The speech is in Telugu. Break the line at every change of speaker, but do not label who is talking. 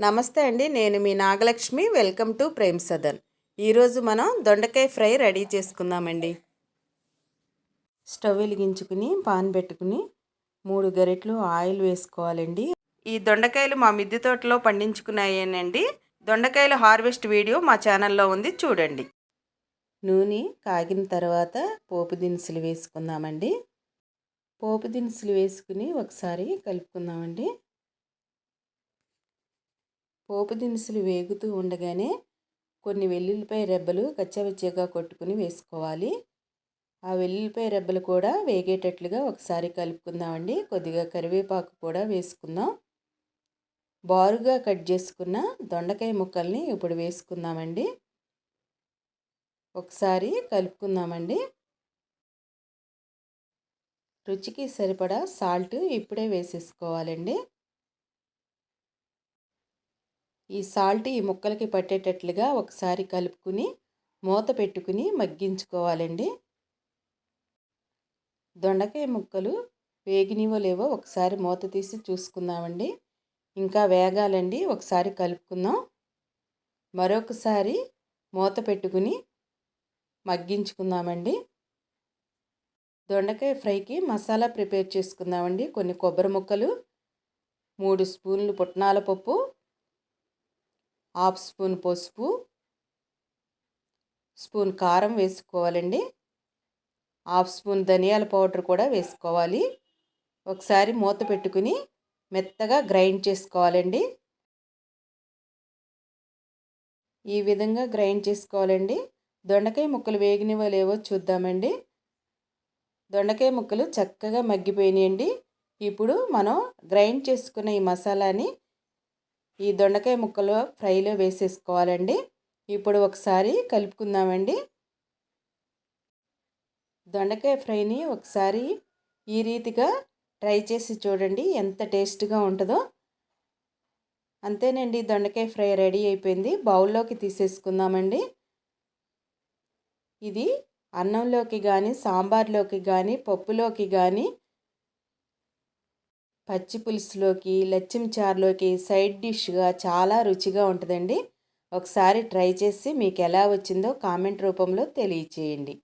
నమస్తే అండి నేను మీ Nagalakshmi. Welcome to Prem Sadan. ఈరోజు మనం దొండకాయ ఫ్రై రెడీ చేసుకుందామండి. స్టవ్ వెలిగించుకుని పాన్ పెట్టుకుని మూడు గరిటెలు ఆయిల్ వేసుకోవాలండి. ఈ దొండకాయలు మా మిద్దె తోటలో పండించుకున్నాయేనండి. దొండకాయల హార్వెస్ట్ వీడియో మా ఛానల్లో ఉంది చూడండి. నూనె కాగిన తర్వాత పోపు దినుసులు వేసుకుందామండి. పోపు దినుసులు వేసుకుని ఒకసారి కలుపుకుందామండి. పోపు దినుసులు వేగుతూ ఉండగానే కొన్ని వెల్లుల్లిపాయ రెబ్బలు కచ్చవచ్చగా కొట్టుకుని వేసుకోవాలి. ఆ వెల్లుల్లిపాయ రెబ్బలు కూడా వేగేటట్లుగా ఒకసారి కలుపుకుందామండి. కొద్దిగా కరివేపాకు కూడా వేసుకుందాం. బారుగా కట్ చేసుకున్న దొండకాయ ముక్కల్ని ఇప్పుడు వేసుకుందామండి. ఒకసారి కలుపుకుందామండి. రుచికి సరిపడా సాల్ట్ ఇప్పుడే వేసేసుకోవాలండి. ఈ సాల్ట్ ఈ ముక్కలకి పట్టేటట్లుగా ఒకసారి కలుపుకుని మూత పెట్టుకుని మగ్గించుకోవాలండి. దొండకాయ ముక్కలు వేగినివో లేవో ఒకసారి మూత తీసి చూసుకుందామండి. ఇంకా వేగాలండి. ఒకసారి కలుపుకుందాం. మరొకసారి మూత పెట్టుకుని మగ్గించుకుందామండి. దొండకాయ ఫ్రైకి మసాలా ప్రిపేర్ చేసుకుందామండి. కొన్ని కొబ్బరి ముక్కలు మూడు స్పూన్లు పుట్నాల పప్పు హాఫ్ స్పూన్ పసుపు స్పూన్ కారం వేసుకోవాలండి. హాఫ్ స్పూన్ ధనియాల పౌడర్ కూడా వేసుకోవాలి. ఒకసారి మూత పెట్టుకుని మెత్తగా గ్రైండ్ చేసుకోవాలండి. ఈ విధంగా గ్రైండ్ చేసుకోవాలండి. దొండకాయ ముక్కలు వేగినవో లేవో చూద్దామండి. దొండకాయ ముక్కలు చక్కగా మగ్గిపోయినాయండి. ఇప్పుడు మనం గ్రైండ్ చేసుకున్న ఈ మసాలాని ఈ దొండకాయ ముక్కలు ఫ్రైలో వేసేసుకోవాలండి. ఇప్పుడు ఒకసారి కలుపుకుందామండి. దొండకాయ ఫ్రైని ఒకసారి ఈ రీతిగా ట్రై చేసి చూడండి ఎంత టేస్ట్గా ఉంటుందో. అంతేనండి దొండకాయ ఫ్రై రెడీ అయిపోయింది. బౌల్లోకి తీసేసుకుందామండి. ఇది అన్నంలోకి కానీ సాంబార్లోకి కానీ పప్పులోకి కానీ పచ్చి పులుసులోకి లచ్చిం చారులోకి సైడ్ డిష్గా చాలా రుచిగా ఉంటుందండి. ఒకసారి ట్రై చేసి మీకు ఎలా వచ్చిందో కామెంట్ రూపంలో తెలియచేయండి.